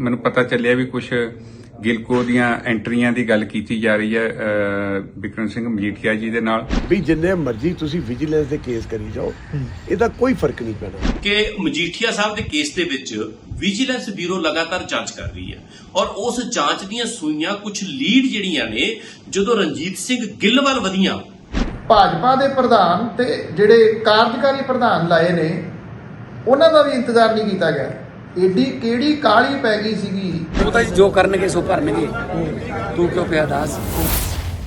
ਮੈਨੂੰ ਪਤਾ ਚੱਲਿਆ ਵੀ ਕੁਝ ਗਿਲਕੋ ਦੀਆਂ ਐਂਟਰੀਆਂ ਦੀ ਗੱਲ ਕੀਤੀ ਜਾ ਰਹੀ ਹੈ ਅਹ, ਬਿਕਰਮ ਸਿੰਘ ਮਜੀਠੀਆ ਜੀ ਦੇ ਨਾਲ। ਵੀ ਜਿੰਨੇ ਮਰਜ਼ੀ ਤੁਸੀਂ ਵਿਜੀਲੈਂਸ ਦੇ ਕੇਸ ਕਰੀ ਜਾਓ ਇਹਦਾ ਕੋਈ ਫ਼ਰਕ ਨਹੀਂ ਪੈਣਾ। ਕਿ ਮਜੀਠੀਆ ਸਾਹਿਬ ਦੇ ਕੇਸ ਦੇ ਵਿੱਚ ਵਿਜੀਲੈਂਸ ਬਿਊਰੋ ਲਗਾਤਾਰ ਜਾਂਚ ਕਰ ਰਹੀ ਹੈ ਔਰ ਉਸ ਜਾਂਚ ਦੀਆਂ ਸੂਈਆਂ ਕੁਝ ਲੀਡ ਜਿਹੜੀਆਂ ਨੇ ਜਦੋਂ ਰਣਜੀਤ ਸਿੰਘ ਗਿੱਲ ਵੱਲ ਵਧੀਆਂ। ਭਾਜਪਾ ਦੇ ਪ੍ਰਧਾਨ ਤੇ ਜਿਹੜੇ ਕਾਰਜਕਾਰੀ ਪ੍ਰਧਾਨ ਲਾਏ ਨੇ ਉਹਨਾਂ ਦਾ ਵੀ ਇੰਤਜ਼ਾਰ ਨਹੀਂ ਕੀਤਾ ਗਿਆ। ਏਡੀ ਕਿਹੜੀ ਕਾਲੀ ਪੈ ਗਈ ਸੀਗੀ? ਉਹ ਤਾਂ ਜੋ ਕਰਨਗੇ ਸੋ ਕਰਨਗੇ। ਤੂੰ ਕਿਉਂ ਪਿਆ ਦਾਸ?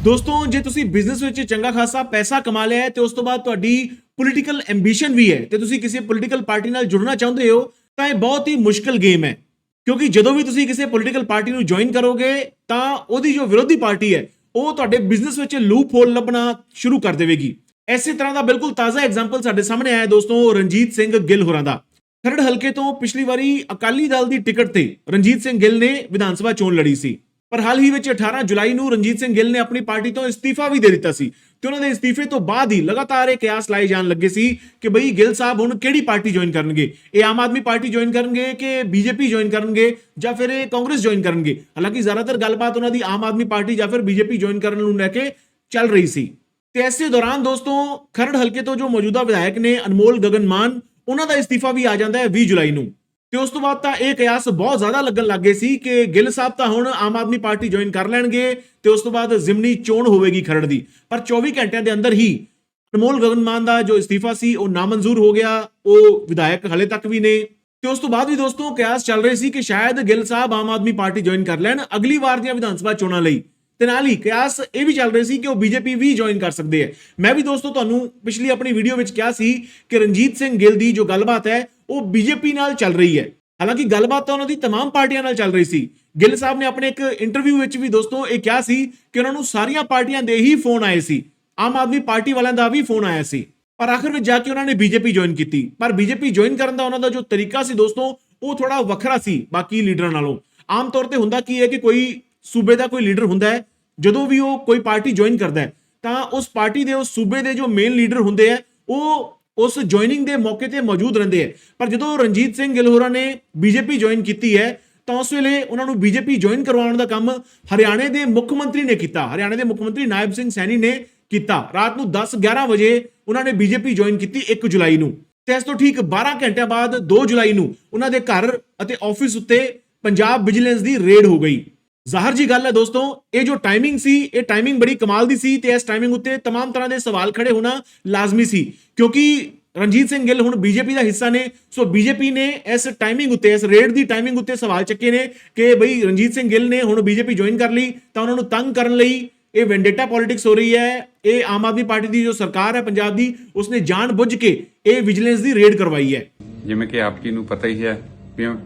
ਦੋਸਤੋ ਜੇ ਤੁਸੀਂ ਬਿਜ਼ਨਸ ਵਿੱਚ ਚੰਗਾ ਖਾਸਾ ਪੈਸਾ ਕਮਾ ਲਿਆ ਹੈ ਤੇ ਉਸ ਤੋਂ ਬਾਅਦ ਤੁਹਾਡੀ ਪੋਲੀਟੀਕਲ ਐਂਬੀਸ਼ਨ ਵੀ ਹੈ ਤੇ ਤੁਸੀਂ ਕਿਸੇ ਪੋਲੀਟੀਕਲ ਪਾਰਟੀ ਨਾਲ ਜੁੜਨਾ ਚਾਹੁੰਦੇ ਹੋ ਤਾਂ ਇਹ ਬਹੁਤ ਹੀ ਮੁਸ਼ਕਲ ਗੇਮ ਹੈ। ਕਿਉਂਕਿ ਜਦੋਂ ਵੀ ਤੁਸੀਂ ਕਿਸੇ ਪੋਲੀਟੀਕਲ ਪਾਰਟੀ ਨੂੰ ਜੁਆਇਨ ਕਰੋਗੇ ਤਾਂ ਉਹਦੀ ਜੋ ਵਿਰੋਧੀ ਪਾਰਟੀ ਹੈ ਉਹ ਤੁਹਾਡੇ ਬਿਜ਼ਨਸ ਵਿੱਚ ਲੂਪ ਹੋਲ ਲੱਭਣਾ ਸ਼ੁਰੂ ਕਰ ਦੇਵੇਗੀ। ਐਸੇ ਤਰ੍ਹਾਂ ਦਾ ਬਿਲਕੁਲ ਤਾਜ਼ਾ ਐਗਜ਼ਾਮਪਲ ਸਾਡੇ ਸਾਹਮਣੇ ਆਇਆ ਹੈ ਦੋਸਤੋ ਰਣਜੀਤ ਸਿੰਘ ਗਿੱਲ ਹੋਰਾਂ ਦਾ। ਖਰੜ ਹਲਕੇ ਤੋਂ ਪਿਛਲੀ ਵਾਰੀ ਅਕਾਲੀ ਦਲ ਦੀ ਟਿਕਟ ਤੇ ਰਣਜੀਤ ਸਿੰਘ ਗਿੱਲ ਨੇ ਵਿਧਾਨ ਸਭਾ ਚੋਣ ਲੜੀ ਸੀ। ਪਰ ਹਾਲ ਹੀ ਵਿੱਚ 18 ਜੁਲਾਈ ਨੂੰ ਰਣਜੀਤ ਸਿੰਘ ਗਿੱਲ ਨੇ ਆਪਣੀ ਪਾਰਟੀ ਤੋਂ ਇਸਤੀਫਾ ਵੀ ਦੇ ਦਿੱਤਾ ਸੀ ਤੇ ਉਹਨਾਂ ਦੇ ਅਸਤੀਫੇ ਤੋਂ ਬਾਅਦ ਹੀ ਲਗਾਤਾਰ ਇਹ ਕਿਆਸ ਲਾਏ ਜਾਣ ਲੱਗੇ ਸੀ ਕਿ ਬਈ ਗਿੱਲ ਸਾਹਿਬ ਹੁਣ ਕਿਹੜੀ ਪਾਰਟੀ ਜੁਆਇਨ ਕਰਨਗੇ? ਇਹ ਆਮ ਆਦਮੀ ਪਾਰਟੀ ਜੁਆਇਨ ਕਰਨਗੇ ਕਿ ਬੀਜੇਪੀ ਜੁਆਇਨ ਕਰਨਗੇ ਜਾਂ ਫਿਰ ਇਹ ਕਾਂਗਰਸ ਜੁਆਇਨ ਕਰਨਗੇ? ਹਾਲਾਂਕਿ ਜ਼ਿਆਦਾਤਰ ਗੱਲਬਾਤ ਉਹਨਾਂ ਦੀ ਆਮ ਆਦਮੀ ਪਾਰਟੀ ਜਾਂ ਫਿਰ ਬੀਜੇਪੀ ਜੁਆਇਨ ਕਰਨ ਨੂੰ ਲੈ ਕੇ ਚੱਲ ਰਹੀ ਸੀ। ਤੇ ਇਸੇ ਦੌਰਾਨ ਦੋਸਤੋ, ਖਰੜ ਹਲਕੇ ਤੋਂ ਜੋ ਮੌਜੂਦਾ ਵਿਧਾਇਕ ਨੇ ਅਨਮੋਲ ਗਗਨ ਮਾਨ ਉਹਨਾਂ ਦਾ ਇਸਤੀਫਾ ਵੀ ਆ ਜਾਂਦਾ ਹੈ 20 ਜੁਲਾਈ ਨੂੰ। ਤੇ ਉਸ ਤੋਂ ਬਾਅਦ ਤਾਂ ਇਹ ਕਿਆਸ ਬਹੁਤ ਜ਼ਿਆਦਾ ਲੱਗਣ ਲੱਗੇ ਸੀ ਕਿ ਗਿੱਲ ਸਾਹਿਬ ਤਾਂ ਹੁਣ ਆਮ ਆਦਮੀ ਪਾਰਟੀ ਜੁਆਇਨ ਕਰ ਲੈਣਗੇ ਤੇ ਉਸ ਤੋਂ ਬਾਅਦ ਜ਼ਿਮਨੀ ਚੋਣ ਹੋਵੇਗੀ ਖਰੜ ਦੀ। ਪਰ 24 ਘੰਟਿਆਂ ਦੇ ਅੰਦਰ ਹੀ ਅਨਮੋਲ ਗਗਨਮਾਨ ਦਾ ਜੋ ਇਸਤੀਫਾ ਸੀ, ਉਹ ਨਾਮਨਜ਼ੂਰ ਹੋ ਗਿਆ। ਉਹ ਵਿਧਾਇਕ ਹਲੇ ਤੱਕ ਵੀ ਨੇ। ਤੇ ਉਸ ਤੋਂ ਬਾਅਦ ਵੀ ਦੋਸਤੋ ਕਿਆਸ ਚੱਲ ਰਹੇ ਸੀ ਕਿ ਸ਼ਾਇਦ ਗਿੱਲ ਸਾਹਿਬ ਆਮ ਆਦਮੀ ਪਾਰਟੀ ਜੁਆਇਨ ਕਰ ਲੈਣ ਅਗਲੀ ਵਾਰ ਦੀਆਂ ਵਿਧਾਨ ਸਭਾ ਚੋਣਾਂ ਲਈ। ਤੇ ਨਾਲ ਹੀ ਕਿਆਸ ਇਹ ਵੀ ਚੱਲ ਰਹੇ ਸੀ ਕਿ ਉਹ ਬੀਜੇਪੀ ਵੀ ਜੁਆਇਨ ਕਰ ਸਕਦੇ ਆ ਮੈਂ ਵੀ ਦੋਸਤੋ ਤੁਹਾਨੂੰ ਪਿਛਲੀ ਆਪਣੀ ਵੀਡੀਓ ਵਿੱਚ ਕਿਹਾ ਸੀ ਕਿ ਰਣਜੀਤ ਸਿੰਘ ਗਿੱਲ ਦੀ ਜੋ ਗੱਲਬਾਤ ਹੈ ਉਹ ਬੀਜੇਪੀ ਨਾਲ ਚੱਲ ਰਹੀ ਹੈ ਹਾਲਾਂਕਿ ਗੱਲਬਾਤ ਤਾਂ ਉਹਨਾਂ ਦੀ तमाम ਪਾਰਟੀਆਂ ਨਾਲ ਚੱਲ ਰਹੀ ਸੀ ਗਿੱਲ ਸਾਹਿਬ ਨੇ ਆਪਣੇ ਇੱਕ ਇੰਟਰਵਿਊ ਵਿੱਚ ਵੀ ਦੋਸਤੋ ਇਹ ਕਿਹਾ ਸੀ ਕਿ ਉਹਨਾਂ ਨੂੰ ਸਾਰੀਆਂ ਪਾਰਟੀਆਂ ਦੇ ਹੀ ਫੋਨ ਆਏ ਸੀ ਆਮ ਆਦਮੀ ਪਾਰਟੀ ਵਾਲਿਆਂ ਦਾ ਵੀ ਫੋਨ ਆਇਆ ਸੀ ਪਰ ਆਖਰ ਵਿੱਚ ਜਾ ਕੇ ਉਹਨਾਂ ਨੇ ਬੀਜੇਪੀ ਜੁਆਇਨ ਕੀਤੀ ਪਰ ਬੀਜੇਪੀ ਜੁਆਇਨ ਕਰਨ ਦਾ ਉਹਨਾਂ ਦਾ ਜੋ ਤਰੀਕਾ ਸੀ ਦੋਸਤੋ ਉਹ ਥੋੜਾ ਵੱਖਰਾ ਸੀ ਬਾਕੀ ਲੀਡਰਾਂ ਨਾਲੋਂ ਆਮ ਤੌਰ ਤੇ ਹੁੰਦਾ ਕੀ ਹੈ ਕਿ ਕੋਈ ਸੂਬੇ ਦਾ ਕੋਈ ਲੀਡਰ ਹੁੰਦਾ ਹੈ, ਜਦੋਂ ਵੀ ਉਹ ਕੋਈ ਪਾਰਟੀ ਜੁਆਇਨ ਕਰਦਾ ਹੈ, ਤਾਂ ਉਸ ਪਾਰਟੀ ਦੇ, ਉਸ ਸੂਬੇ ਦੇ ਜੋ ਮੇਨ ਲੀਡਰ ਹੁੰਦੇ ਆ ਉਹ ਉਸ ਜੁਆਇਨਿੰਗ ਦੇ ਮੌਕੇ ਤੇ ਮੌਜੂਦ ਰਹਿੰਦੇ ਆ ਪਰ ਜਦੋਂ ਰਣਜੀਤ ਸਿੰਘ ਗਿੱਲ ਹੋਰਾਂ ਨੇ ਬੀਜੇਪੀ ਜੁਆਇਨ ਕੀਤੀ ਹੈ, ਤਾਂ ਉਸ ਵੇਲੇ ਉਹਨਾਂ ਨੂੰ ਬੀਜੇਪੀ ਜੁਆਇਨ ਕਰਵਾਉਣ ਦਾ ਕੰਮ ਹਰਿਆਣੇ ਦੇ ਮੁੱਖ ਮੰਤਰੀ ਨੇ ਕੀਤਾ। ਹਰਿਆਣੇ ਦੇ ਮੁੱਖ ਮੰਤਰੀ ਨਾਇਬ ਸਿੰਘ ਸੈਣੀ ਨੇ ਕੀਤਾ। ਰਾਤ ਨੂੰ 10 11 ਵਜੇ ਉਹਨਾਂ ਨੇ ਬੀਜੇਪੀ ਜੁਆਇਨ ਕੀਤੀ 1 ਜੁਲਾਈ ਨੂੰ। ਤੇ ਇਸ ਤੋਂ ਠੀਕ 12 ਘੰਟਿਆਂ ਬਾਅਦ 2 ਜੁਲਾਈ ਨੂੰ ਉਹਨਾਂ ਦੇ ਘਰ ਅਤੇ ਆਫਿਸ ਉੱਤੇ ਪੰਜਾਬ ਵਿਜੀਲੈਂਸ ਦੀ ਰੇਡ ਹੋ ਗਈ। ਜ਼ਾਹਰ ਜੀ ਗੱਲ ਹੈ ਦੋਸਤੋ ਇਹ ਜੋ ਟਾਈਮਿੰਗ ਸੀ ਇਹ ਟਾਈਮਿੰਗ ਬੜੀ ਕਮਾਲ ਦੀ ਸੀ ਤੇ ਇਸ ਟਾਈਮਿੰਗ ਉੱਤੇ तमाम ਤਰ੍ਹਾਂ ਦੇ ਸਵਾਲ ਖੜੇ ਹੋਣਾ ਲਾਜ਼ਮੀ ਸੀ ਕਿਉਂਕਿ ਰਣਜੀਤ ਸਿੰਘ ਗਿੱਲ ਹੁਣ ਬੀਜੇਪੀ ਦਾ ਹਿੱਸਾ ਨੇ ਸੋ ਬੀਜੇਪੀ ਨੇ ਇਸ ਟਾਈਮਿੰਗ ਉੱਤੇ ਇਸ ਰੇਡ ਦੀ ਟਾਈਮਿੰਗ ਉੱਤੇ ਸਵਾਲ ਚੱਕੇ ਨੇ ਕਿ ਬਈ ਰਣਜੀਤ ਸਿੰਘ ਗਿੱਲ ਨੇ ਹੁਣ ਬੀਜੇਪੀ ਜੁਆਇਨ ਕਰ ਲਈ ਤਾਂ ਉਹਨਾਂ ਨੂੰ ਤੰਗ ਕਰਨ ਲਈ ਇਹ ਵੈਂਡੇਟਾ ਪੋਲਿਟਿਕਸ ਹੋ ਰਹੀ ਹੈ ਇਹ ਆਮ ਆਦਮੀ ਪਾਰਟੀ ਦੀ ਜੋ ਸਰਕਾਰ ਹੈ ਪੰਜਾਬ ਦੀ ਉਸਨੇ ਜਾਣ ਬੁੱਝ ਕੇ ਇਹ ਵਿਜੀਲੈਂਸ ਦੀ ਰੇਡ ਕਰਵਾਈ ਹੈ ਜਿਵੇਂ ਕਿ ਆਪ ਜੀ ਨੂੰ ਪਤਾ ਹੀ ਹੈ ਵੀ ਮੈਂ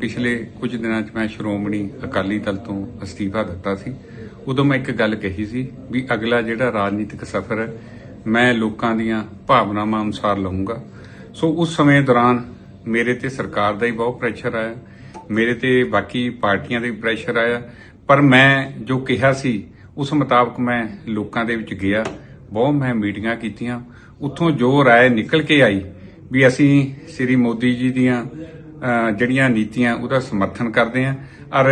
ਪਿਛਲੇ ਕੁਝ ਦਿਨਾਂ 'ਚ ਮੈਂ ਸ਼੍ਰੋਮਣੀ ਅਕਾਲੀ ਦਲ ਤੋਂ ਅਸਤੀਫਾ ਦਿੱਤਾ ਸੀ ਉਦੋਂ ਮੈਂ ਇੱਕ ਗੱਲ ਕਹੀ ਸੀ ਵੀ ਅਗਲਾ ਜਿਹੜਾ ਰਾਜਨੀਤਿਕ ਸਫ਼ਰ ਹੈ ਮੈਂ ਲੋਕਾਂ ਦੀਆਂ ਭਾਵਨਾਵਾਂ ਅਨੁਸਾਰ ਲਵਾਂਗਾ ਸੋ ਉਸ ਸਮੇਂ ਦੌਰਾਨ ਮੇਰੇ ਤੇ ਸਰਕਾਰ ਦਾ ਹੀ ਬਹੁਤ ਪ੍ਰੈਸ਼ਰ ਆਇਆ ਮੇਰੇ ਤੇ ਬਾਕੀ ਪਾਰਟੀਆਂ ਦੇ ਵੀ ਪ੍ਰੈਸ਼ਰ ਆਇਆ ਪਰ ਮੈਂ ਜੋ ਕਿਹਾ ਸੀ ਉਸ ਮੁਤਾਬਕ ਮੈਂ ਲੋਕਾਂ ਦੇ ਵਿੱਚ ਗਿਆ ਬਹੁਤ ਮੈਂ ਮੀਟਿੰਗਾਂ ਕੀਤੀਆਂ ਉੱਥੋਂ ਜੋ رائے ਨਿਕਲ ਕੇ ਆਈ ਵੀ ਅਸੀਂ ਸ੍ਰੀ ਮੋਦੀ ਜੀ ਦੀਆਂ ਅਹ, ਜਿਹੜੀਆਂ ਨੀਤੀਆਂ ਉਹਦਾ ਸਮਰਥਨ ਕਰਦੇ ਆਂ। ਔਰ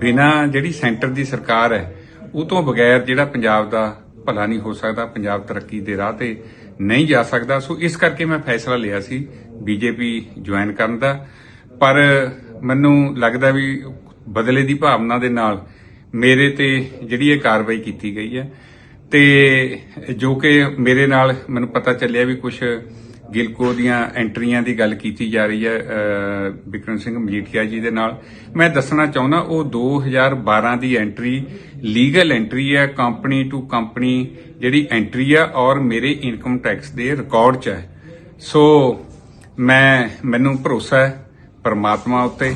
ਬਿਨਾ ਜਿਹੜੀ ਸੈਂਟਰ ਦੀ ਸਰਕਾਰ ਹੈ, ਉਹ ਤੋਂ ਬਗੈਰ ਜਿਹੜਾ ਪੰਜਾਬ ਦਾ ਭਲਾ ਨਹੀਂ ਹੋ ਸਕਦਾ, ਪੰਜਾਬ ਤਰੱਕੀ ਦੇ ਰਾਹ ਤੇ ਨਹੀਂ ਜਾ ਸਕਦਾ। ਸੋ ਇਸ ਕਰਕੇ ਮੈਂ ਫੈਸਲਾ ਲਿਆ ਸੀ ਬੀਜੇਪੀ ਜੁਆਇਨ ਕਰਨ ਦਾ। ਪਰ ਮੈਨੂੰ ਲੱਗਦਾ ਵੀ ਬਦਲੇ ਦੀ ਭਾਵਨਾ ਦੇ ਨਾਲ ਮੇਰੇ ਤੇ ਜਿਹੜੀ ਇਹ ਕਾਰਵਾਈ ਕੀਤੀ ਗਈ ਹੈ, ਤੇ ਜੋ ਕਿ ਮੇਰੇ ਨਾਲ ਮੈਨੂੰ ਪਤਾ ਚੱਲਿਆ ਵੀ ਕੁਝ ਗਿਲਕੋ ਦੀਆਂ ਐਂਟਰੀਆਂ ਦੀ ਗੱਲ ਕੀਤੀ ਜਾ ਰਹੀ ਹੈ ਅਹ, ਬਿਕਰਮ ਸਿੰਘ ਮਜੀਠੀਆ ਜੀ ਦੇ ਨਾਲ। ਮੈਂ ਦੱਸਣਾ ਚਾਹੁੰਦਾ ਉਹ 2012 ਦੀ ਐਂਟਰੀ ਲੀਗਲ ਐਂਟਰੀ ਹੈ ਕੰਪਨੀ ਟੂ ਕੰਪਨੀ ਜਿਹੜੀ ਐਂਟਰੀ ਆ ਔਰ ਮੇਰੇ ਇਨਕਮ ਟੈਕਸ ਦੇ ਰਿਕਾਰਡ 'ਚ ਹੈ। ਸੋ ਮੈਂ ਮੈਨੂੰ ਭਰੋਸਾ ਹੈ ਪਰਮਾਤਮਾ ਉੱਤੇ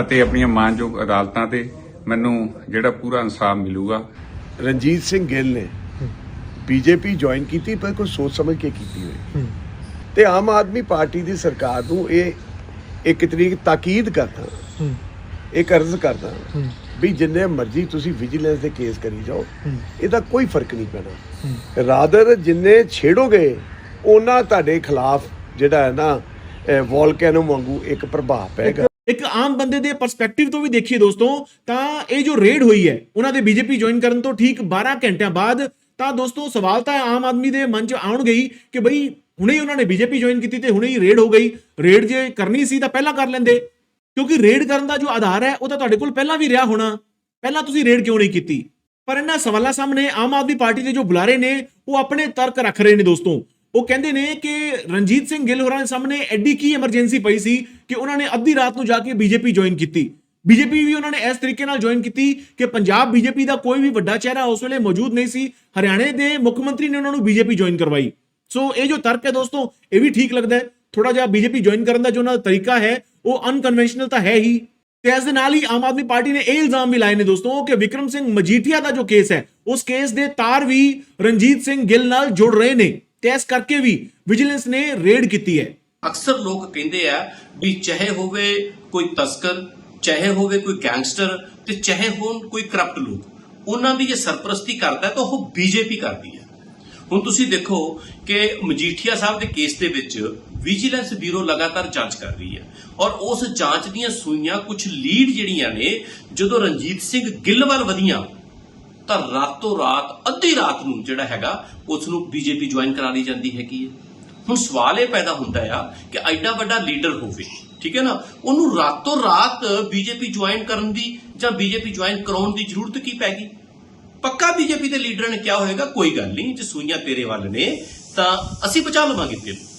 ਅਤੇ ਆਪਣੀਆਂ ਮਾਨਯੋਗ ਅਦਾਲਤਾਂ ਤੇ ਮੈਨੂੰ ਜਿਹੜਾ ਪੂਰਾ ਇਨਸਾਫ ਮਿਲੂਗਾ। ਰਣਜੀਤ ਸਿੰਘ ਗਿੱਲ ਨੇ ਬੀਜੇਪੀ ਜੁਆਇਨ ਕੀਤੀ ਪਰ ਕੋਈ ਸੋਚ ਸਮਝ ਕੇ ਕੀਤੀ ਹੋਈ ਤੇ ਆਮ ਆਦਮੀ ਪਾਰਟੀ ਦੀ ਸਰਕਾਰ ਨੂੰ ਇਹ ਇੱਕ ਤਰੀਕ ਤਾਕੀਦ ਕਰਦਾ। ਇੱਕ ਅਰਜ਼ ਕਰਦਾ ਵੀ ਜਿੰਨੇ ਮਰਜ਼ੀ ਤੁਸੀਂ ਵਿਜੀਲੈਂਸ ਦੇ ਕੇਸ ਕਰੀ ਜਾਓ ਇਹਦਾ ਕੋਈ ਫ਼ਰਕ ਨਹੀਂ ਪੈਣਾ। ਰਾਦਰ ਜਿੰਨੇ ਛੇੜੋਗੇ ਉਹਨਾਂ ਤੁਹਾਡੇ ਖਿਲਾਫ ਜਿਹੜਾ ਹੈ ਨਾ ਵੋਲਕੈਨੋ ਵਾਂਗੂ ਇੱਕ ਪ੍ਰਭਾਵ ਪਏਗਾ ਇੱਕ ਆਮ ਬੰਦੇ ਦੇ ਪਰਸਪੈਕਟਿਵ ਤੋਂ ਵੀ ਦੇਖੀਏ ਦੋਸਤੋ ਤਾਂ ਇਹ ਜੋ ਰੇਡ ਹੋਈ ਹੈ ਉਹਨਾਂ ਦੇ ਬੀਜੇਪੀ ਜੁਆਇਨ ਕਰਨ ਤੋਂ ਠੀਕ 12 ਘੰਟਿਆਂ ਬਾਅਦ ਤਾਂ ਦੋਸਤੋ ਸਵਾਲ ਤਾਂ ਆਮ ਆਦਮੀ ਦੇ ਮਨ 'ਚ ਆਉਣਗੇ ਕਿ ਬਈ ਹੁਣੇ ਹੀ ਉਹਨਾਂ ਨੇ ਬੀਜੇਪੀ ਜੁਆਇਨ ਕੀਤੀ ਤੇ ਹੁਣੇ ਹੀ ਰੇਡ ਹੋ ਗਈ। ਰੇਡ ਜੇ ਕਰਨੀ ਸੀ ਤਾਂ ਪਹਿਲਾਂ ਕਰ ਲੈਂਦੇ। ਕਿਉਂਕਿ ਰੇਡ ਕਰਨ ਦਾ ਜੋ ਆਧਾਰ ਹੈ, ਉਹ ਤਾਂ ਤੁਹਾਡੇ ਕੋਲ ਪਹਿਲਾਂ ਵੀ ਰਿਹਾ ਹੋਣਾ। ਪਹਿਲਾਂ ਤੁਸੀਂ ਰੇਡ ਕਿਉਂ ਨਹੀਂ ਕੀਤੀ? ਪਰ ਇਹਨਾਂ ਸਵਾਲਾਂ ਸਾਹਮਣੇ ਆਮ ਆਦਮੀ ਪਾਰਟੀ ਦੇ ਜੋ ਬੁਲਾਰੇ ਨੇ, ਉਹ ਆਪਣੇ ਤਰਕ ਰੱਖ ਰਹੇ ਨੇ ਦੋਸਤੋ। ਉਹ ਕਹਿੰਦੇ ਨੇ ਕਿ ਰਣਜੀਤ ਸਿੰਘ ਗਿੱਲ ਹੋਰਾਂ ਦੇ ਸਾਹਮਣੇ ਐਡੀ ਕੀ ਐਮਰਜੈਂਸੀ ਪਈ ਸੀ ਕਿ ਉਹਨਾਂ ਨੇ ਅੱਧੀ ਰਾਤ ਨੂੰ ਜਾ ਕੇ ਬੀਜੇਪੀ ਜੁਆਇਨ ਕੀਤੀ। ਬੀਜੇਪੀ ਵੀ ਉਹਨਾਂ ਨੇ ਇਸ ਤਰੀਕੇ ਨਾਲ ਜੁਆਇਨ ਕੀਤੀ ਕਿ ਪੰਜਾਬ ਬੀਜੇਪੀ ਦਾ ਕੋਈ ਵੀ ਵੱਡਾ ਚਿਹਰਾ ਉਸ ਵੇਲੇ ਮੌਜੂਦ ਨਹੀਂ ਸੀ। ਹਰਿਆਣੇ ਦੇ ਮੁੱਖ ਮੰਤਰੀ ਨੇ ਉਹਨਾਂ ਨੂੰ ਬੀਜੇਪੀ ਜੁਆਇਨ ਕਰਵਾਈ। ਸੋ ਇਹ ਜੋ ਤਰਕ ਹੈ ਦੋਸਤੋ, ਇਹ ਵੀ ਠੀਕ ਲੱਗਦਾ ਹੈ। ਥੋੜਾ ਜਿਹਾ ਬੀਜੇਪੀ ਜੁਆਇਨ ਕਰਨ ਦਾ ਜੋ ਉਹਨਾਂ ਦਾ ਤਰੀਕਾ ਹੈ, ਉਹ ਅਨਕਨਵੈਨਸ਼ਨਲ ਤਾਂ ਹੈ ਹੀ। ਤੇ ਇਸ ਦੇ ਨਾਲ ਹੀ ਆਮ ਆਦਮੀ ਪਾਰਟੀ ਨੇ ਇਹ ਇਲਜ਼ਾਮ ਵੀ ਲਾਏ ਨੇ ਦੋਸਤੋ ਕਿ ਵਿਕਰਮ ਸਿੰਘ ਮਜੀਠੀਆ ਦਾ ਜੋ ਕੇਸ ਹੈ, ਉਸ ਕੇਸ ਦੇ ਤਾਰ ਵੀ ਰਣਜੀਤ ਸਿੰਘ ਗਿੱਲ ਨਾਲ ਜੁੜ ਰਹੇ ਨੇ। ਤੇ ਇਸ ਕਰਕੇ ਵੀ ਵਿਜੀਲੈਂਸ ਨੇ ਰੇਡ ਕੀਤੀ ਹੈ। ਅਕਸਰ ਲੋਕ ਕਹਿੰਦੇ ਆ ਵੀ ਚਾਹੇ ਹੋਵੇ ਕੋਈ ਤਸਕਰ, ਚਾਹੇ ਹੋਵੇ ਕੋਈ ਗੈਂਗਸਟਰ ਤੇ ਚਾਹੇ ਹੋਣ ਕੋਈ ਕਰਪਟ ਲੋਕ, ਉਹਨਾਂ ਦੀ ਜੇ ਸਰਪ੍ਰਸਤੀ ਕਰਦਾ ਤਾਂ ਉਹ ਬੀਜੇਪੀ ਕਰਦੀ ਹੈ। ਹੁਣ ਤੁਸੀਂ ਦੇਖੋ ਕਿ ਮਜੀਠੀਆ ਸਾਹਿਬ ਦੇ ਕੇਸ ਦੇ ਵਿੱਚ ਵਿਜੀਲੈਂਸ ਬਿਊਰੋ ਲਗਾਤਾਰ ਜਾਂਚ ਕਰ ਰਹੀ ਹੈ ਔਰ ਉਸ ਜਾਂਚ ਦੀਆਂ ਸੂਈਆਂ ਕੁਝ ਲੀਡ ਜਿਹੜੀਆਂ ਨੇ, ਜਦੋਂ ਰਣਜੀਤ ਸਿੰਘ ਗਿੱਲ ਵੱਲ ਵਧੀਆਂ, ਤਾਂ ਰਾਤੋਂ ਰਾਤ, ਅੱਧੀ ਰਾਤ ਨੂੰ ਜਿਹੜਾ ਹੈਗਾ, ਉਸ ਨੂੰ ਬੀਜੇਪੀ ਜੁਆਇਨ ਕਰਾ ਲਈ ਜਾਂਦੀ ਹੈਗੀ ਹੈ। ਹੁਣ ਸਵਾਲ ਇਹ ਪੈਦਾ ਹੁੰਦਾ ਆ ਕਿ ਐਡਾ ਵੱਡਾ ਲੀਡਰ ਹੋਵੇ, ਠੀਕ ਹੈ ਨਾ? ਉਹਨੂੰ ਰਾਤੋਂ ਰਾਤ ਬੀਜੇਪੀ ਜੁਆਇਨ ਕਰਨ ਦੀ ਜਾਂ ਬੀਜੇਪੀ ਜੁਆਇਨ ਕਰਾਉਣ ਦੀ ਜ਼ਰੂਰਤ ਕੀ ਪੈ ਗਈ? ਪੱਕਾ ਬੀਜੇਪੀ ਦੇ ਲੀਡਰ ਨੇ ਕਿਹਾ ਹੋਏਗਾ, ਕੋਈ ਗੱਲ ਨਹੀਂ, ਜੇ ਸੂਈਆਂ ਤੇਰੇ ਵੱਲ ਨੇ, ਤਾਂ ਅਸੀਂ ਬਚਾ ਲਵਾਂਗੇ ਤੈਨੂੰ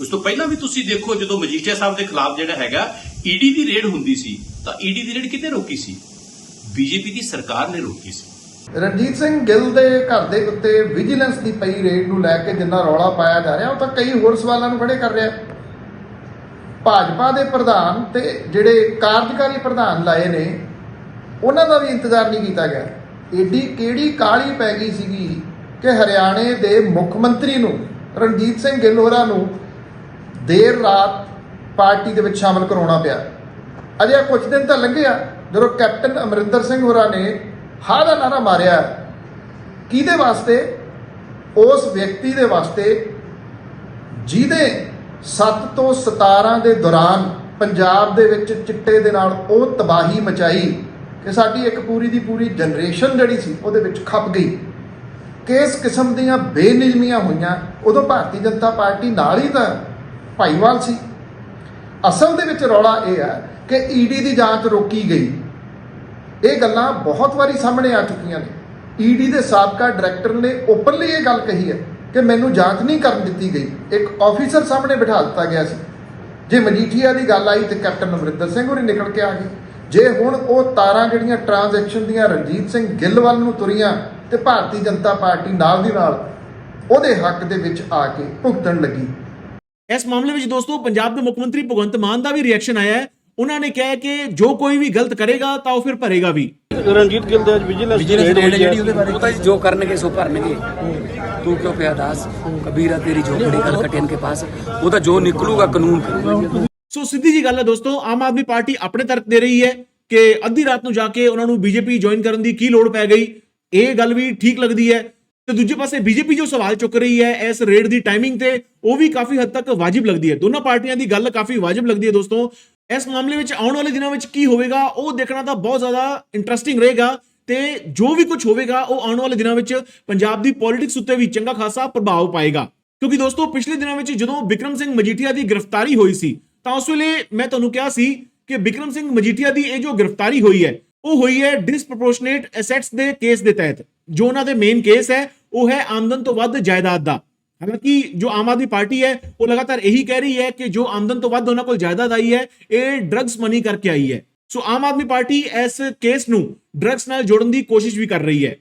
ਉਸ ਤੋਂ ਪਹਿਲਾਂ ਵੀ ਤੁਸੀਂ ਦੇਖੋ, ਜਦੋਂ ਮਜੀਠੀਆ ਸਾਹਿਬ ਦੇ ਖਿਲਾਫ ਜਿਹੜਾ ਹੈਗਾ ਈਡੀ ਦੀ ਰੇਡ ਹੁੰਦੀ ਸੀ, ਤਾਂ ਈਡੀ ਦੀ ਰੇਡ ਕਿਤੇ ਰੋਕੀ ਸੀ? ਬੀਜੇਪੀ ਦੀ ਸਰਕਾਰ ਨੇ ਰੋਕੀ ਸੀ। ਰਣਜੀਤ ਸਿੰਘ ਗਿੱਲ ਦੇ ਘਰ ਦੇ ਉੱਤੇ ਵਿਜੀਲੈਂਸ ਦੀ ਪਈ ਰੇਡ ਨੂੰ ਲੈ ਕੇ ਜਿੰਨਾ ਰੌਲਾ ਪਾਇਆ ਜਾ ਰਿਹਾ, ਉਹ ਤਾਂ ਕਈ ਹੋਰ ਸਵਾਲਾਂ ਨੂੰ ਖੜੇ ਕਰ ਰਿਹਾ ਭਾਜਪਾ ਦੇ ਪ੍ਰਧਾਨ ਤੇ ਜਿਹੜੇ ਕਾਰਜਕਾਰੀ ਪ੍ਰਧਾਨ ਲਾਏ ਨੇ, ਉਹਨਾਂ ਦਾ ਵੀ ਇੰਤਜ਼ਾਰ ਨਹੀਂ ਕੀਤਾ ਗਿਆ। ਏਡੀ ਕਿਹੜੀ ਕਾਲੀ ਪੈ ਗਈ ਸੀਗੀ ਕਿ ਹਰਿਆਣੇ ਦੇ ਮੁੱਖ ਮੰਤਰੀ ਨੂੰ, ਰਣਜੀਤ ਸਿੰਘ ਗਿੱਲ ਹੋਰਾਂ ਨੂੰ ਦੇਰ ਰਾਤ ਪਾਰਟੀ ਦੇ ਵਿੱਚ ਸ਼ਾਮਲ ਕਰਾਉਣਾ ਪਿਆ। ਅਜੇ ਕੁਝ ਦਿਨ ਤਾਂ ਲੰਘੇ ਜਦੋਂ ਕੈਪਟਨ ਅਮਰਿੰਦਰ ਸਿੰਘ ਹੋਰਾਂ ਨੇ ਹਾਂ ਦਾ ਨਾਰਾ ਮਾਰਿਆ। ਕਿਹਦੇ ਵਾਸਤੇ? ਉਸ ਵਿਅਕਤੀ ਦੇ ਵਾਸਤੇ ਜਿਹਦੇ 7 ਤੋਂ 17 ਦੇ ਦੌਰਾਨ ਪੰਜਾਬ ਦੇ ਵਿੱਚ ਚਿੱਟੇ ਦੇ ਨਾਲ ਉਹ ਤਬਾਹੀ ਮਚਾਈ। ਕਿ ਸਾਡੀ ਇੱਕ ਪੂਰੀ ਦੀ ਪੂਰੀ ਜਨਰੇਸ਼ਨ ਜਿਹੜੀ ਸੀ, ਉਹਦੇ ਵਿੱਚ ਖੱਪ ਗਈ। ਕਿਸ ਕਿਸਮ ਦੀਆਂ ਬੇਨਿਯਮੀਆਂ ਹੋਈਆਂ, ਉਦੋਂ ਭਾਰਤੀ ਜਨਤਾ ਪਾਰਟੀ ਨਾਲ ਹੀ ਤਾਂ ਭਾਈਵਾਲ ਸੀ। ਅਸਲ ਦੇ ਵਿੱਚ ਰੌਲਾ ਇਹ ਹੈ ਕਿ ਈਡੀ ਦੀ ਜਾਂਚ ਰੋਕੀ ਗਈ। ਇਹ ਗੱਲਾਂ ਬਹੁਤ ਵਾਰੀ ਸਾਹਮਣੇ ਆ ਚੁੱਕੀਆਂ ਨੇ। ਈਡੀ ਦੇ ਸਾਬਕਾ ਡਾਇਰੈਕਟਰ ਨੇ ਓਪਨਲੀ ਇਹ ਗੱਲ ਕਹੀ ਹੈ ਕਿ ਮੈਨੂੰ ਜਾਂਚ ਨਹੀਂ ਕਰਨ ਦਿੱਤੀ ਗਈ। ਇੱਕ ਆਫੀਸਰ ਸਾਹਮਣੇ ਬਿਠਾ ਦਿੱਤਾ ਗਿਆ ਸੀ। ਜੇ ਮਜੀਠੀਆ ਦੀ ਗੱਲ ਆਈ ਤੇ ਕੈਪਟਨ ਅਮਰਿੰਦਰ ਸਿੰਘ ਹੋਰੀ ਨਿਕਲ ਕੇ ਆ ਗਏ। ਜੇ ਹੁਣ ਉਹ ਤਾਰਾਂ ਜਿਹੜੀਆਂ ਟ੍ਰਾਂਜੈਕਸ਼ਨ ਦੀਆਂ ਰਣਜੀਤ ਸਿੰਘ ਗਿੱਲ ਵੱਲ ਨੂੰ ਤੁਰੀਆਂ ਤੇ ਭਾਰਤੀ ਜਨਤਾ ਪਾਰਟੀ ਨਾਲ ਦੀ ਨਾਲ ਉਹਦੇ ਹੱਕ ਦੇ ਵਿੱਚ ਆ ਕੇ ਭੁਗਤਣ ਲੱਗੀ। ਇਸ ਮਾਮਲੇ ਵਿੱਚ ਦੋਸਤੋ ਪੰਜਾਬ ਦੇ ਮੁੱਖ ਮੰਤਰੀ ਭਗਵੰਤ ਮਾਨ ਦਾ ਵੀ ਰਿਐਕਸ਼ਨ ਆਇਆ ਹੈ। ਉਹਨਾਂ ਨੇ ਕਿਹਾ ਕਿ ਜੋ ਕੋਈ ਵੀ ਗਲਤ ਕਰੇਗਾ ਤਾਂ ਉਹ ਫਿਰ ਭਰੇਗਾ ਵੀ। ਰਣਜੀਤ ਗਿੱਲ ਦੇ ਅੱਜ ਵਿਜੀਲੈਂਸ ਹੋਈ ਜਿਹੜੀ ਉਹਦੇ ਬਾਰੇ। ਉਹ ਤਾਂ ਜੋ ਕਰਨਗੇ ਸੋ ਭਰਨਗੇ। ਤੂੰ ਕਿਉਂ ਪਿਆ ਦਾਸ? ਕਬੀਰਾ ਤੇਰੀ ਝੋਪੜੀ ਕਲਕਟਿਆਂ ਕੇ ਪਾਸ। ਉਹ ਤਾਂ ਜੋ ਨਿਕਲੂਗਾ ਕਾਨੂੰਨ ਕਰੂਗਾ। ਸੋ ਸਿੱਧੀ ਜੀ ਗੱਲ ਹੈ ਦੋਸਤੋ, ਆਮ ਆਦਮੀ ਪਾਰਟੀ ਆਪਣੇ ਤਰਕ ਦੇ ਰਹੀ ਹੈ ਕਿ ਅੱਧੀ ਰਾਤ ਨੂੰ ਜਾ ਕੇ ਉਹਨਾਂ ਨੂੰ ਬੀਜੇਪੀ ਜੁਆਇਨ ਕਰਨ ਦੀ ਕੀ ਲੋੜ ਪੈ ਗਈ? ਇਹ ਗੱਲ ਵੀ ਠੀਕ ਲੱਗਦੀ ਹੈ। ਤੇ ਦੂਜੇ ਪਾਸੇ ਬੀਜੇਪੀ ਜੋ ਸਵਾਲ ਚੁੱਕ ਰਹੀ ਹੈ ਇਸ ਰੇਡ ਦੀ ਟਾਈਮਿੰਗ ਤੇ, ਉਹ ਵੀ ਕਾਫੀ ਹੱਦ ਤੱਕ ਵਾਜਿਬ ਲੱਗਦੀ ਹੈ। ਦੋਨਾਂ ਪਾਰਟੀਆਂ ਦੀ ਗੱਲ ਕਾਫੀ ਵਾਜਿਬ ਲੱਗਦੀ ਹੈ ਦੋਸਤੋ। ਇਸ ਮਾਮਲੇ ਵਿੱਚ ਆਉਣ ਵਾਲੇ ਦਿਨਾਂ ਵਿੱਚ ਕੀ ਹੋਵੇਗਾ, ਉਹ ਦੇਖਣਾ ਤਾਂ ਬਹੁਤ ਜ਼ਿਆਦਾ ਇੰਟਰਸਟਿੰਗ ਰਹੇਗਾ। ਤੇ ਜੋ ਵੀ ਕੁਝ ਹੋਵੇਗਾ, ਉਹ ਆਉਣ ਵਾਲੇ ਦਿਨਾਂ ਵਿੱਚ ਪੰਜਾਬ ਦੀ ਪੋਲਿਟਿਕਸ ਉੱਤੇ ਵੀ ਚੰਗਾ ਖਾਸਾ ਪ੍ਰਭਾਵ ਪਾਏਗਾ। ਕਿਉਂਕਿ ਦੋਸਤੋ, ਪਿਛਲੇ ਦਿਨਾਂ ਵਿੱਚ ਜਦੋਂ ਵਿਕਰਮ ਸਿੰਘ ਮਜੀਠੀਆ ਦੀ ਗ੍ਰਿਫਤਾਰੀ ਹੋਈ ਸੀ ਤਾਂ ਉਸ ਵੇਲੇ ਮੈਂ ਤੁਹਾਨੂੰ ਕਿਹਾ ਸੀ ਕਿ ਵਿਕਰਮ ਸਿੰਘ ਮਜੀਠੀਆ ਦੀ ਇਹ ਜੋ ਗ੍ਰਿਫਤਾਰੀ ਹੋਈ ਹੈ, ਉਹ ਹੋਈ ਹੈ ਡਿਸਪ੍ਰੋਪੋਰਸ਼ਨੇਟ ਐਸੈਟਸ ਦੇ ਕੇਸ ਦੇ ਤਹਿਤ। ਜੋ ਉਹਨਾਂ ਦੇ ਮੇਨ ਕੇਸ ਹੈ, ਉਹ ਹੈ ਆਮਦਨ ਤੋਂ ਵੱਧ ਜਾਇਦਾਦ ਦਾ। ਹਾਲਾਂਕਿ ਜੋ ਆਮ ਆਦਮੀ ਪਾਰਟੀ ਹੈ, ਉਹ ਲਗਾਤਾਰ ਇਹੀ ਕਹਿ ਰਹੀ ਹੈ ਕਿ ਜੋ ਆਮਦਨ ਤੋਂ ਵੱਧ ਉਹਨਾਂ ਕੋਲ ਜਾਇਦਾਦ ਆਈ ਹੈ, ਇਹ ਡਰੱਗਸ ਮਨੀ ਕਰਕੇ ਆਈ ਹੈ। ਸੋ ਆਮ ਆਦਮੀ ਪਾਰਟੀ ਇਸ ਕੇਸ ਨੂੰ ਡਰੱਗਸ ਨਾਲ ਜੋੜਨ ਦੀ ਕੋਸ਼ਿਸ਼ ਵੀ ਕਰ ਰਹੀ ਹੈ।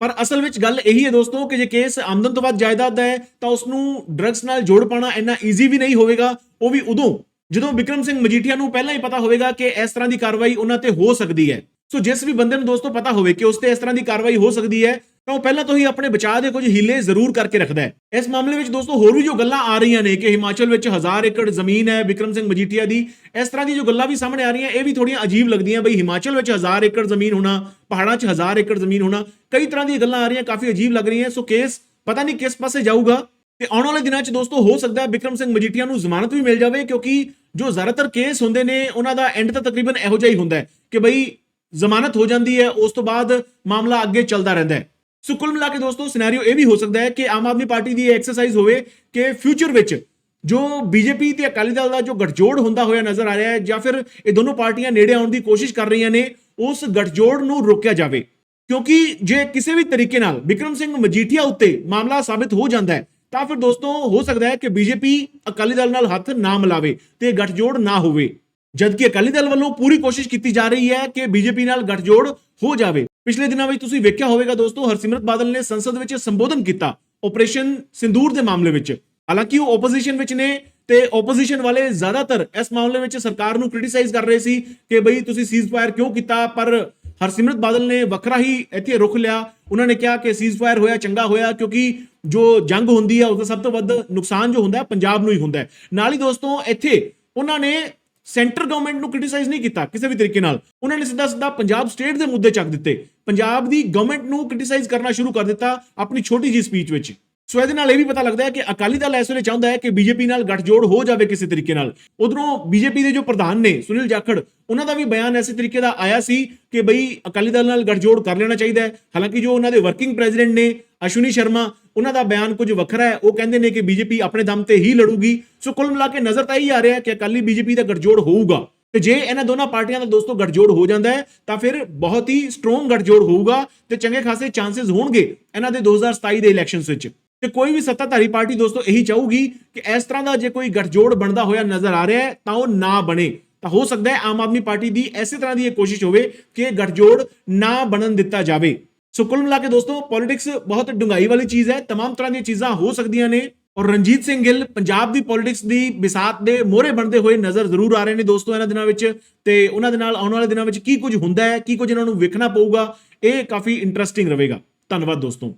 ਪਰ ਅਸਲ ਵਿੱਚ ਗੱਲ ਇਹੀ ਹੈ ਦੋਸਤੋ ਕਿ ਜੇ ਕੇਸ ਆਮਦਨ ਤੋਂ ਵੱਧ ਜਾਇਦਾਦ ਦਾ ਹੈ, ਤਾਂ ਉਸ ਨੂੰ ਡਰੱਗਸ ਨਾਲ ਜੋੜ ਪਾਣਾ ਇੰਨਾ ਈਜ਼ੀ ਵੀ ਨਹੀਂ ਹੋਵੇਗਾ, ਉਹ ਵੀ ਉਦੋਂ ਜਦੋਂ ਵਿਕਰਮ ਸਿੰਘ ਮਜੀਠੀਆ ਨੂੰ ਪਹਿਲਾਂ ਹੀ ਪਤਾ ਹੋਵੇਗਾ ਕਿ ਇਸ ਤਰ੍ਹਾਂ ਦੀ ਕਾਰਵਾਈ ਉਹਨਾਂ ਤੇ ਹੋ ਸਕਦੀ ਹੈ। ਸੋ ਜਿਸ ਵੀ ਬੰਦੇ ਨੂੰ ਦੋਸਤੋ ਪਤਾ ਹੋਵੇ ਕਿ ਉਸ ਤੇ ਇਸ ਤਰ੍ਹਾਂ ਦੀ ਕਾਰਵਾਈ ਹੋ ਸਕਦੀ ਹੈ, ਤਾਂ ਉਹ ਪਹਿਲਾਂ ਤੋਂ ਹੀ ਆਪਣੇ ਬਚਾਅ ਦੇ ਕੁਝ ਹੀਲੇ ਜ਼ਰੂਰ ਕਰਕੇ ਰੱਖਦਾ ਹੈ। ਇਸ ਮਾਮਲੇ ਵਿੱਚ ਦੋਸਤੋ ਹੋਰ ਵੀ ਜੋ ਗੱਲਾਂ ਆ ਰਹੀਆਂ ਨੇ ਕਿ ਹਿਮਾਚਲ ਵਿੱਚ ਹਜ਼ਾਰ ਏਕੜ ਜ਼ਮੀਨ ਹੈ ਵਿਕਰਮ ਸਿੰਘ ਮਜੀਠੀਆ ਦੀ, ਇਸ ਤਰ੍ਹਾਂ ਦੀ ਜੋ ਗੱਲਾਂ ਵੀ ਸਾਹਮਣੇ ਆ ਰਹੀਆਂ, ਇਹ ਵੀ ਥੋੜੀਆਂ ਅਜੀਬ ਲੱਗਦੀਆਂ ਬਈ ਹਿਮਾਚਲ ਵਿੱਚ ਹਜ਼ਾਰ ਏਕੜ ਜ਼ਮੀਨ ਹੋਣਾ, ਪਹਾੜਾਂ 'ਚ ਹਜ਼ਾਰ ਏਕੜ ਜ਼ਮੀਨ ਹੋਣਾ, ਕਈ ਤਰ੍ਹਾਂ ਦੀਆਂ ਗੱਲਾਂ ਆ ਰਹੀਆਂ, ਕਾਫੀ ਅਜੀਬ ਲੱਗ ਰਹੀਆਂ। ਸੋ ਕੇਸ ਪਤਾ ਨਹੀਂ ਕਿਸ ਪਾਸੇ ਜਾਊਗਾ ਤੇ ਆਉਣ ਵਾਲੇ ਦਿਨਾਂ 'ਚ ਦੋਸਤੋ ਹੋ ਸਕਦਾ ਹੈ ਵਿਕਰਮ ਸਿੰਘ ਮਜੀਠੀਆ ਨੂੰ ਜ਼ਮਾਨਤ ਵੀ ਮਿਲ ਜਾਵੇ, ਕਿਉਂਕਿ ਜੋ ਜ਼ਿਆਦਾਤਰ ਕੇਸ ਹੁੰਦੇ ਨੇ, ਉਹਨਾਂ ਦਾ ਐਂਡ ਤਾਂ ਤਕਰੀਬਨ ਇਹੋ ਜਿਹਾ ਹੀ ਹੁੰਦਾ ਹੈ ਕਿ ਬਈ ਜ਼ਮਾਨਤ ਹੋ ਜਾਂਦੀ ਹੈ, ਉਸ ਤੋਂ ਬਾਅਦ ਮਾਮਲਾ ਅੱਗੇ ਚੱਲਦਾ ਰਹਿੰਦਾ ਹੈ। ਸੋ ਕੁੱਲ ਮਿਲਾ ਕੇ ਦੋਸਤੋ ਸਿਨੈਰੀਓ ਇਹ ਵੀ ਹੋ ਸਕਦਾ ਹੈ ਕਿ ਆਮ ਆਦਮੀ ਪਾਰਟੀ ਦੀ ਇਹ ਐਕਸਰਸਾਈਜ਼ ਹੋਵੇ ਕਿ ਫਿਊਚਰ ਵਿੱਚ ਜੋ ਬੀਜੇਪੀ ਤੇ ਅਕਾਲੀ ਦਲ ਦਾ ਜੋ ਗਠਜੋੜ ਹੁੰਦਾ ਹੋਇਆ ਨਜ਼ਰ ਆ ਰਿਹਾ ਹੈ, ਜਾਂ ਫਿਰ ਇਹ ਦੋਨੋਂ ਪਾਰਟੀਆਂ ਨੇੜੇ ਆਉਣ ਦੀ ਕੋਸ਼ਿਸ਼ ਕਰ ਰਹੀਆਂ ਨੇ, ਉਸ ਗਠਜੋੜ ਨੂੰ ਰੋਕਿਆ ਜਾਵੇ। ਕਿਉਂਕਿ ਜੇ ਕਿਸੇ ਵੀ ਤਰੀਕੇ ਨਾਲ ਵਿਕਰਮ ਸਿੰਘ ਮਜੀਠੀਆ ਉੱਤੇ ਮਾਮਲਾ ਸਾਬਿਤ ਹੋ ਜਾਂਦਾ ਹੈ ਤਾਂ ਫਿਰ ਦੋਸਤੋ ਹੋ ਸਕਦਾ ਹੈ ਕਿ ਬੀਜੇਪੀ ਅਕਾਲੀ ਦਲ ਨਾਲ ਹੱਥ ਨਾ ਮਿਲਾਵੇ ਤੇ ਗੱਠਜੋੜ ਨਾ ਹੋਵੇ। ਜਦਕਿ ਅਕਾਲੀ ਦਲ ਵੱਲੋਂ ਪੂਰੀ ਕੋਸ਼ਿਸ਼ ਕੀਤੀ ਜਾ ਰਹੀ ਹੈ ਕਿ ਬੀਜੇਪੀ ਨਾਲ ਗੱਠਜੋੜ ਹੋ ਜਾਵੇ। ਪਿਛਲੇ ਦਿਨਾਂ ਵਿੱਚ ਤੁਸੀਂ ਵੇਖਿਆ ਹੋਵੇਗਾ ਦੋਸਤੋ, ਹਰਸਿਮਰਤ ਬਾਦਲ ਨੇ ਸੰਸਦ ਵਿੱਚ ਸੰਬੋਧਨ ਕੀਤਾ ਆਪਰੇਸ਼ਨ ਸਿੰਦੂਰ ਦੇ ਮਾਮਲੇ ਵਿੱਚ। ਹਾਲਾਂਕਿ ਉਹ ਆਪੋਜੀਸ਼ਨ ਵਿੱਚ ਨੇ ਤੇ ਆਪੋਜੀਸ਼ਨ ਵਾਲੇ ਜ਼ਿਆਦਾਤਰ ਇਸ ਮਾਮਲੇ ਵਿੱਚ ਸਰਕਾਰ ਨੂੰ ਕ੍ਰਿਟਿਸਾਈਜ਼ ਕਰ ਰਹੇ ਸੀ ਕਿ ਬਈ ਤੁਸੀਂ ਸੀਜ਼ਫਾਇਰ ਕਿਉਂ ਕੀਤਾ, ਪਰ ਹਰਸਿਮਰਤ ਬਾਦਲ ਨੇ ਵੱਖਰਾ ਹੀ ਇੱਥੇ ਰੁਖ ਲਿਆ। ਉਹਨਾਂ ਨੇ ਕਿਹਾ ਕਿ ਸੀਜ਼ਫਾਇਰ ਹੋਇਆ, ਚੰਗਾ ਹੋਇਆ, ਕਿਉਂਕਿ ਜੋ ਜੰਗ ਹੁੰਦੀ ਹੈ ਉਸ ਦਾ ਸਭ ਤੋਂ ਵੱਧ ਨੁਕਸਾਨ ਜੋ ਹੁੰਦਾ ਹੈ ਪੰਜਾਬ ਨੂੰ ਹੀ ਹੁੰਦਾ ਹੈ। ਨਾਲ ਹੀ ਦੋਸਤੋ, ਇੱਥੇ ਉਹਨਾਂ ਨੇ ਸੈਂਟਰ ਗਵਰਨਮੈਂਟ ਨੂੰ ਕ੍ਰਿਟਿਸਾਈਜ਼ ਨਹੀਂ ਕੀਤਾ ਕਿਸੇ ਵੀ ਤਰੀਕੇ ਨਾਲ। ਉਹਨਾਂ ਨੇ ਸਿੱਧਾ ਸਿੱਧਾ ਪੰਜਾਬ ਸਟੇਟ ਦੇ ਮੁੱਦੇ ਚੱਕ ਦਿੱਤੇ। ਪੰਜਾਬ ਦੀ ਗਵਰਨਮੈਂਟ ਨੂੰ ਕ੍ਰਿਟਿਸਾਈਜ਼ ਕਰਨਾ ਸ਼ੁਰੂ ਕਰ ਦਿੱਤਾ ਆਪਣੀ ਛੋਟੀ ਜੀ ਸਪੀਚ ਵਿੱਚ। ਸੋ ਇਹਦੇ ਨਾਲ ਇਹ ਵੀ ਪਤਾ ਲੱਗਦਾ ਹੈ ਕਿ ਅਕਾਲੀ ਦਲ ਇਸ ਵੇਲੇ ਚਾਹੁੰਦਾ ਹੈ ਕਿ ਬੀਜੇਪੀ ਨਾਲ ਗੱਠਜੋੜ ਹੋ ਜਾਵੇ ਕਿਸੇ ਤਰੀਕੇ ਨਾਲ। ਉਧਰੋਂ ਬੀਜੇਪੀ ਦੇ ਜੋ ਪ੍ਰਧਾਨ ਨੇ ਸੁਨੀਲ ਜਾਖੜ, ਉਹਨਾਂ ਦਾ ਵੀ ਬਿਆਨ ਐਸੇ ਤਰੀਕੇ ਦਾ ਆਇਆ ਸੀ ਕਿ ਬਈ ਅਕਾਲੀ ਦਲ ਨਾਲ ਗੱਠਜੋੜ ਕਰ ਲੈਣਾ ਚਾਹੀਦਾ ਹੈ। ਹਾਲਾਂਕਿ ਜੋ ਉਹਨਾਂ ਦੇ ਵਰਕਿੰਗ ਪ੍ਰੈਜ਼ੀਡੈਂਟ ਨੇ, ਅਸ਼ਵਨੀ ਸ਼ਰਮਾ, ਉਹਨਾਂ ਦਾ ਬਿਆਨ ਕੁਝ ਵੱਖਰਾ ਹੈ। ਉਹ ਕਹਿੰਦੇ ਨੇ ਕਿ ਬੀਜੇਪੀ ਆਪਣੇ ਦਮ ਤੇ ਹੀ ਲੜੂਗੀ। ਸੋ ਕੁੱਲ ਮਿਲਾ ਕੇ ਨਜ਼ਰ ਤਾਂ ਇਹੀ ਆ ਰਿਹਾ ਹੈ ਕਿ ਅਕਾਲੀ ਬੀਜੇਪੀ ਦਾ ਗੱਠਜੋੜ ਹੋਊਗਾ। ਤੇ ਜੇ ਇਹਨਾਂ ਦੋਨਾਂ ਪਾਰਟੀਆਂ ਦਾ ਦੋਸਤੋ ਗੱਠਜੋੜ ਹੋ ਜਾਂਦਾ ਹੈ, ਤਾਂ ਫਿਰ ਬਹੁਤ ਹੀ ਸਟਰੋਂਗ ਗੱਠਜੋੜ ਹੋਊਗਾ ਤੇ ਚੰਗੇ ਖਾਸੇ ਚਾਂਸਸ ਹੋਣਗੇ ਇਹਨਾਂ ਦੇ 2027 ਦੇ ਇਲੈਕਸ਼ਨਸ ਵਿੱਚ। ਤੇ ਕੋਈ ਵੀ ਸੱਤਾਧਾਰੀ ਪਾਰਟੀ ਦੋਸਤੋ ਇਹੀ ਚਾਹੂਗੀ ਕਿ ਇਸ ਤਰ੍ਹਾਂ ਦਾ ਜੇ ਕੋਈ ਗੱਠਜੋੜ ਬਣਦਾ ਹੋਇਆ ਨਜ਼ਰ ਆ ਰਿਹਾ ਹੈ ਤਾਂ ਉਹ ਨਾ ਬਣੇ ਤਾਂ ਹੋ ਸਕਦਾ ਹੈ ਆਮ ਆਦਮੀ ਪਾਰਟੀ ਦੀ ਐਸੇ ਤਰ੍ਹਾਂ ਦੀ ਇਹ ਕੋਸ਼ਿਸ਼ ਹੋਵੇ ਕਿ ਇਹ ਗੱਠਜੋੜ ਨਾ ਬਣਨ ਦਿੱਤਾ ਜਾਵੇ ਸੋ ਕੁੱਲ ਮਿਲਾ ਕੇ ਦੋਸਤੋ ਪੋਲਿਟਿਕਸ ਬਹੁਤ ਡੂੰਘਾਈ ਵਾਲੀ ਚੀਜ਼ ਹੈ तमाम ਤਰ੍ਹਾਂ ਦੀਆਂ ਚੀਜ਼ਾਂ ਹੋ ਸਕਦੀਆਂ ਨੇ ਔਰ ਰਣਜੀਤ ਸਿੰਘ ਗਿੱਲ ਪੰਜਾਬ ਦੀ ਪੋਲਿਟਿਕਸ ਦੀ ਬਿਸਾਤ ਦੇ ਮੋਹਰੇ ਬਣਦੇ ਹੋਏ ਨਜ਼ਰ ਜ਼ਰੂਰ ਆ ਰਹੇ ਨੇ ਦੋਸਤੋ ਇਹਨਾਂ ਦਿਨਾਂ ਵਿੱਚ ਤੇ ਉਹਨਾਂ ਦੇ ਨਾਲ ਆਉਣ ਵਾਲੇ ਦਿਨਾਂ ਵਿੱਚ ਕੀ ਕੁਝ ਹੁੰਦਾ ਹੈ ਕੀ ਕੁਝ ਇਹਨਾਂ ਨੂੰ ਵੇਖਣਾ ਪਊਗਾ ਇਹ ਕਾਫੀ ਇੰਟਰਸਟਿੰਗ ਰਹੇਗਾ ਧੰਨਵਾਦ ਦੋਸਤੋ